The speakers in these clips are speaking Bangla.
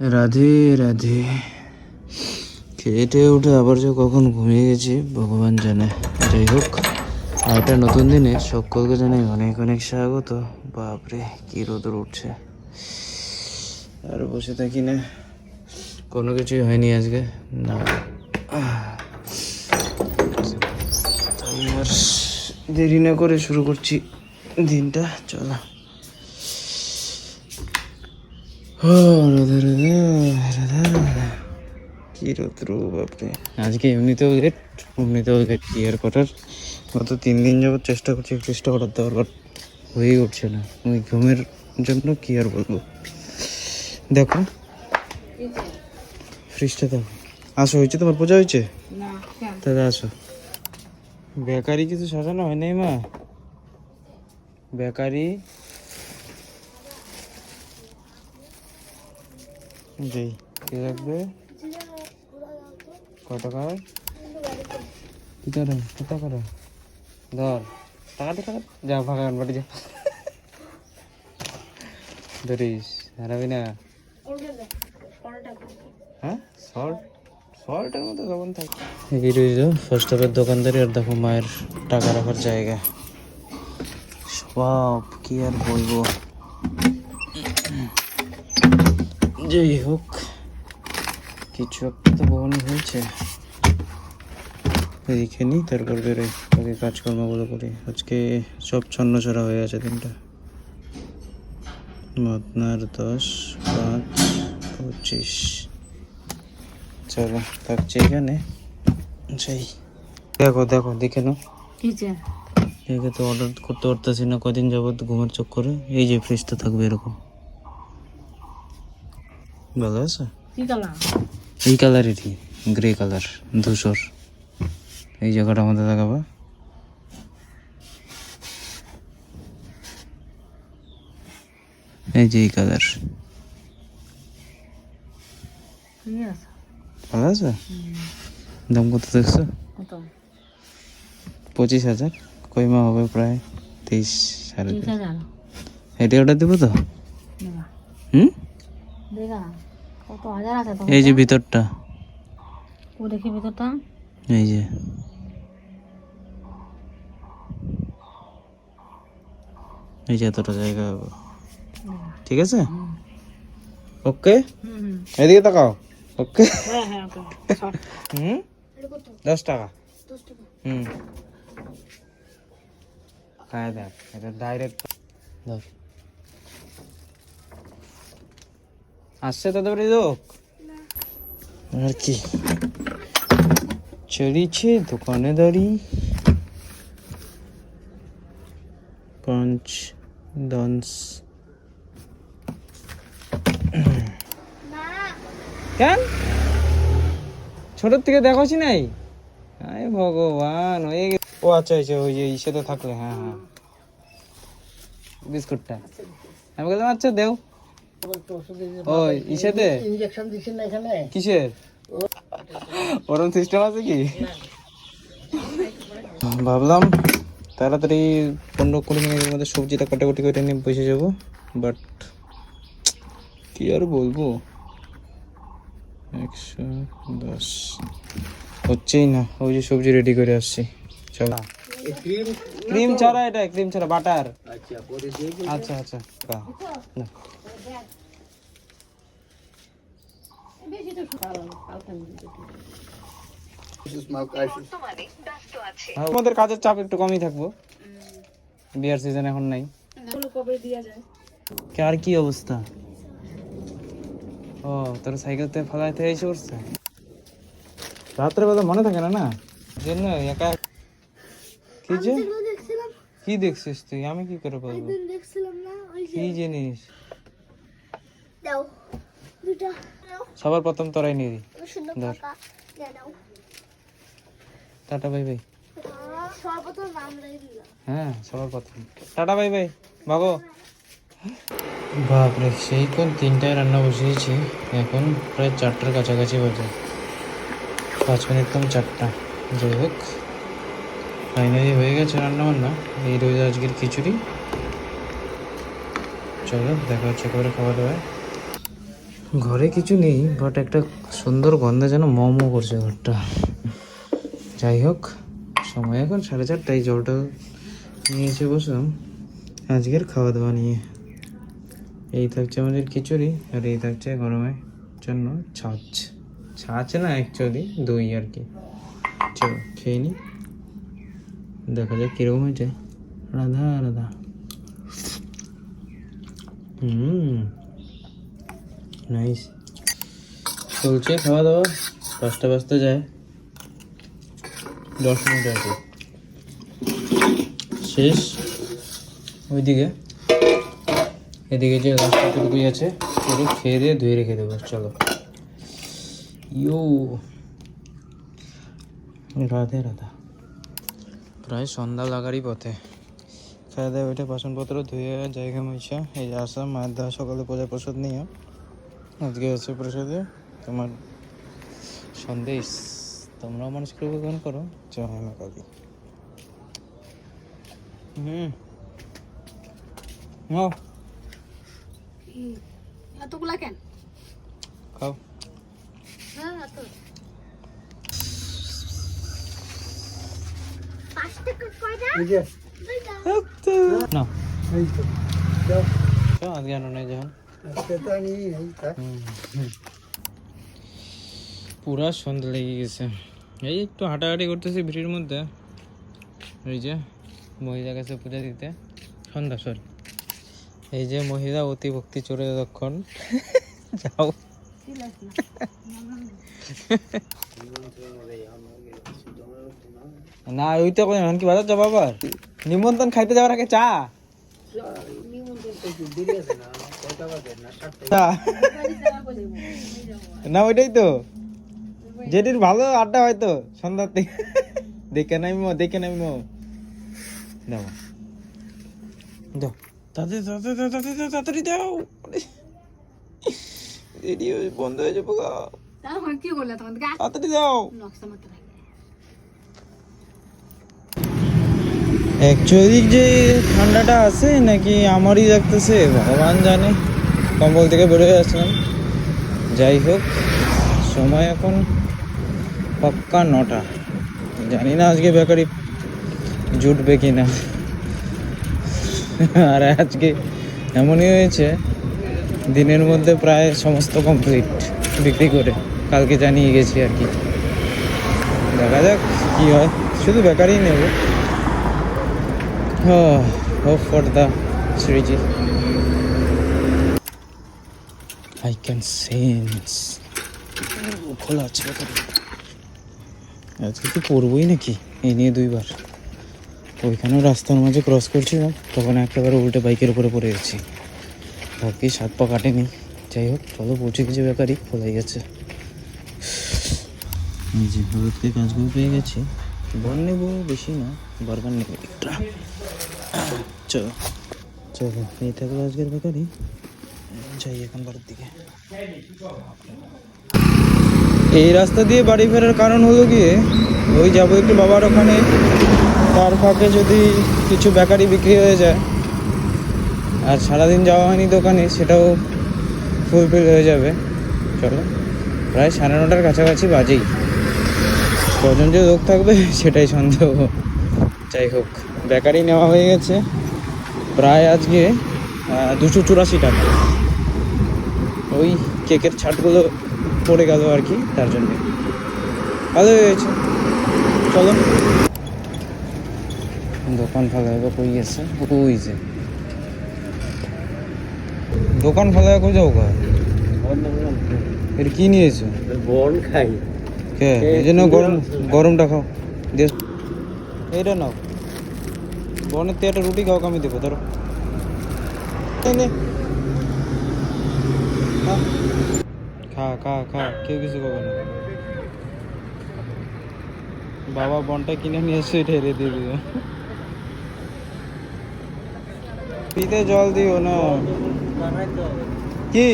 রাধে রাধে। খেটে উঠে আবার যে কখন ঘুমিয়ে গেছি, ভগবান জানে। যাই হোক একটা নতুন দিনে সকলকে জানাই অনেক অনেক স্বাগত। বাপরে, কি রোদর উঠছে। আর বসে থাকি না। কোনো কিছুই হয়নি আজকে। না। দেরি না করে শুরু করছি দিনটা। চলো। কি রৌদ্র বাপরে আজকে এমনিতেও লেট এমনিতেও লেট ক্লিয়ার করার গত তিন দিন যাবত চেষ্টা করছি চেষ্টা করার দেওয়ার বাট হয়েই উঠছে না। ওই ঘুমের জন্য কি আর বলব? দেখো। ফ্রিজটা দেখো আসো হয়েছে তোমার? পূজা হয়েছে? দাদা আসো। বেকারি কিছু সাজানো হয় নাই মা? বেকারি জি, কি লাগবে? কত টাকার কি করে কত করে। ধর, টাকা টাকা যা, ভাগা বাড়ি যা। ধরিস, হারাবি না। হ্যাঁ? সল্ট সল্টের মধ্যে লবণ থাকে। এই রয়েছে দোকানদারি আর দেখো মায়ের টাকা রাখার জায়গা। সব কি আর বলব? যাই হোক কিছু একটা তো বহন হয়েছে। দেখে নিই তারপর বেরোই। আগে কাজকর্মগুলো করি। আজকে সব ছন্ন ছড়া হয়ে আছে দিনটা। মতনার দশ পাঁচ পঁচিশ। চলো থাকছে এখানে। যাই। দেখো দেখো দেখে নাও। একে তো অর্ডার করতে পারতেছি না কদিন যাবত ঘুমের করে এই যে ফ্রিজটা থাকবে এরকম। ভালো আছে? এই কালারেরই গ্রে কালার ধূসর। এই জায়গাটা আমাদের লাগাবা। এই যে এই কালার ভালো আছে? দাম কত দেখছ? পঁচিশ হাজার। কইমা হবে প্রায় তেইশ সাড়ে তেইশ এটা অর্ডার দেবো তো? হুম? কত হাজার আছে তো এই যে ভিতরটা। ও দেখি ভিতরটা। এই যে। এই যে এতটা জায়গা। ঠিক আছে? ওকে? এদিকে তাকাও। ওকে? হ্যাঁ হ্যাঁ হুম? দশ টাকা। হুম। খায় দেখ এটা ডাইরেক্ট ধর আসছে তো তোর লোক আর কি চড়িছে দোকানে দাঁড়ি পাঁচ দশ কেন ছোটোর থেকে দেখোছি নাই আয় ভগবান গে- ও আচ্ছা আচ্ছা ওই যে ইসে তো থাকলে হ্যাঁ হ্যাঁ। বিস্কুটটা আমি বললাম আচ্ছা দেও। ওই ইসেতে? ইঞ্জেকশন দিছেন না এখানে? কিসের? ওরম সিস্টেম আছে কি? ভাবলাম তাড়াতাড়ি পনেরো কুড়ি মিনিটের মধ্যে সবজিটা কাটাকুটি করে নিয়ে বসে যাব বাট কি আর বলব? একশো দশ। হচ্ছেই না ওই যে সবজি রেডি করে আসছি। চলো। ক্রিম ছাড়া এটা ক্রিম ছাড়া বাটার। আচ্ছা আচ্ছা কা, আমাদের কাজের চাপ একটু কমই থাকব। বিয়ার সিজন এখন নাই। আর কি অবস্থা? ও তোর সাইকেলতে ফেলাইতে এসে পড়ছে? রাত্রে বেলা মনে থাকে না না? জন্য একা কি যে? কি দেখছিস তুই? আমি কি করে বলব? দেখছিলাম না ওই কি জিনিস? দাও দুটা সবার প্রথম তোরাই নিয়ে দি। ধর। দাও। Tata bye bye. হ্যাঁ সবার প্রথম টাটা বাই বাই। ভাগো বাপরে সেই কোন তিনটায় রান্না বসিয়েছি? এখন প্রায় চারটার কাছাকাছি বাজে পাঁচ মিনিট কম চারটা। যাই হোক। ফাইনালি হয়ে গেছে রান্নাবান্না। এই রয়েছে আজকের খিচুড়ি। চলো, দেখা হচ্ছে করে খাওয়া দাওয়ায়। ঘরে কিছু নেই বাট একটা সুন্দর গন্ধে যেন মোমো করছে ঘরটা। যাই হোক, সময় এখন সাড়ে চারটায়, জলটা নিয়ে এসে বসলাম। আজকের খাওয়া দাওয়া নিয়ে। এই থাকছে আমাদের খিচুড়ি, আর এই থাকছে গরমের জন্য ছাঁচ। ছাঁচ না অ্যাকচুয়ালি দই আর কি। চলো, খেয়ে নি। দেখা যাক কীরকম হয়েছে। রাধা রাধা। হুম। নাইস চলছে খাওয়া দাওয়া। পাঁচটা বাজতে যায়। দশ মিনিট কি শেষ। ওইদিকে। এদিকে যে রাস্তাটুকুই আছে, পুরো খেয়ে দিয়ে ধুয়ে রেখে দেবো। চলো। ইউ। রাধে, রাধা। প্রায় সন্ধ্যা লাগারই পথে। খাওয়া দাওয়া ওইটা বাসনপত্র ধুয়ে জায়গা মইসা এই যে আসা মায়ের দেওয়া সকালে পূজা প্রসাদ নিয়ে আজকে আছে প্রসাদে। তোমার সন্দেশ তোমরাও মানুষ করে গ্রহণ করো। জয় মা কালী হুম। এতগুলা কেন? খাও হ্যাঁ এত পাঁচ টাকা কয়টা না চল আজকে আনো নাই যখন হুম, হুম। পুরা সন্ধ্যা লেগে গেছে। এই একটু হাঁটাহাঁটি করতেছি ভিড়ের মধ্যে। এই যে মহিলা গেছে পূজা দিতে। সন্ধ্যা সরি এই যে মহিলা অতি ভক্তি চোরে যতক্ষণ। যাও। না ওইটা কই কি বাজার যাব আবার? নিমন্ত্রণ খাইতে যাওয়ার আগে চা। না ওইটাই তো। যেটির ভালো আড্ডা হয় তো সন্ধ্যার থেকে দেখে নামিমো দেখে নামিমো দাও দাও তাড়াতাড়ি তাড়াতাড়ি তাড়াতাড়ি তাড়াতাড়ি দাও দেরি বন্ধ হয়ে যাব গা। তাড়াতাড়ি দাও নকশা মারতে অ্যাকচুয়ালি যে ঠান্ডাটা আছে নাকি আমারই লাগতেছে, ভগবান জানে। কম্বল থেকে বেরোয় আসলাম। যাই হোক, সময় এখন পাক্কা নটা। জানি না আজকে বেকারি জুটবে কি না আর আজকে এমনই হয়েছে, দিনের মধ্যে প্রায় সমস্ত কমপ্লিট বিক্রি করে কালকে জানিয়ে গেছি আর কি। দেখা যাক কী হয়, শুধু বেকারই নেব। Oh, hope for the Sriji. I can sense. খোলা আছে আজকে কি পড়বই নাকি? এই নিয়ে দুইবার। ওইখানেও রাস্তার মাঝে ক্রস করছিলাম তখন একেবারে উল্টে বাইকের উপরে পড়ে গেছি। ভাগ্যি সাত পা কাটেনি। যাই হোক চলো পৌঁছে গেছে বেকারি খোলাই গেছে এই যে কাজগুলো পেয়ে গেছি। বন নেব বেশি না বারবার নেব। একটা চলো। চলো এই থাকল আজকের বেকারি। যাই এখন বাড়ির দিকে। এই রাস্তা দিয়ে বাড়ি ফেরার কারণ হলো গিয়ে ওই যাব একটু বাবার ওখানে তার ফাঁকে যদি কিছু বেকারি বিক্রি হয়ে যায় আর সারাদিন যাওয়া হয়নি দোকানে সেটাও ফুলফিল হয়ে যাবে। চলো প্রায় সাড়ে নটার কাছাকাছি বাজেই। কজন যে লোক থাকবে সেটাই সন্দেহ। যাই হোক। বেকারি নেওয়া হয়ে গেছে। প্রায় আজকে দুশো চুরাশি টাকা। ওই কেকের ছাটগুলো পড়ে গেল আর কি তার জন্য। ভালো হয়েছে। চলো। দোকান ফালা এবার কই গেছে? ওই যে। দোকান ফালা কই যাও গা? এটা কি নিয়েছো? বন খাই। কে? এই জন্য গরম গরমটা খাও। দিয়ে এইটা নাও। বনের তে একটা রুটি খাও আমি দেবো, ধরো। খা। খা খা কেউ কিছু করবে না। বাবা বনটা কিনে নিয়ে এসে হেরে দিয়ে দিও পিতে জল দিও না। কি?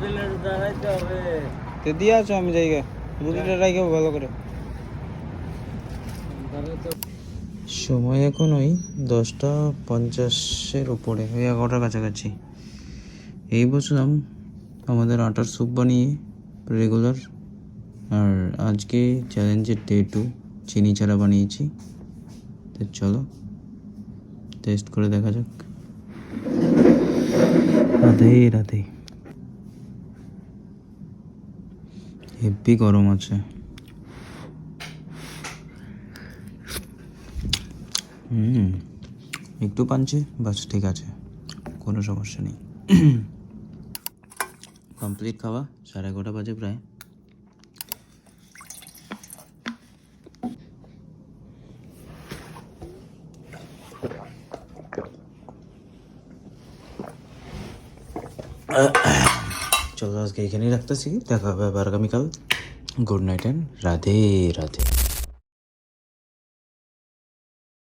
দিলে দিয়ে আছো আমি জায়গা রুটিটা রাখব ভালো করে। সময় এখন ওই দশটা পঞ্চাশের উপরে ওই এগারোটার কাছাকাছি। এই বসলাম আমাদের আটার স্যুপ বানিয়ে রেগুলার আর আজকে চ্যালেঞ্জের ডে টু চিনি ছাড়া বানিয়েছি। তো চলো টেস্ট করে দেখা যাক। রাধে রাধে। হেভি গরম আছে। হুম। একটু পাঞ্চে, বাস ঠিক আছে, কোনো সমস্যা নেই। কমপ্লিট খাওয়া, সাড়ে এগারোটা বাজে প্রায়। চলো আজকে এখানেই রাখতেছি, দেখা হবে আবার আগামীকাল। Good night and Radhe Radhe.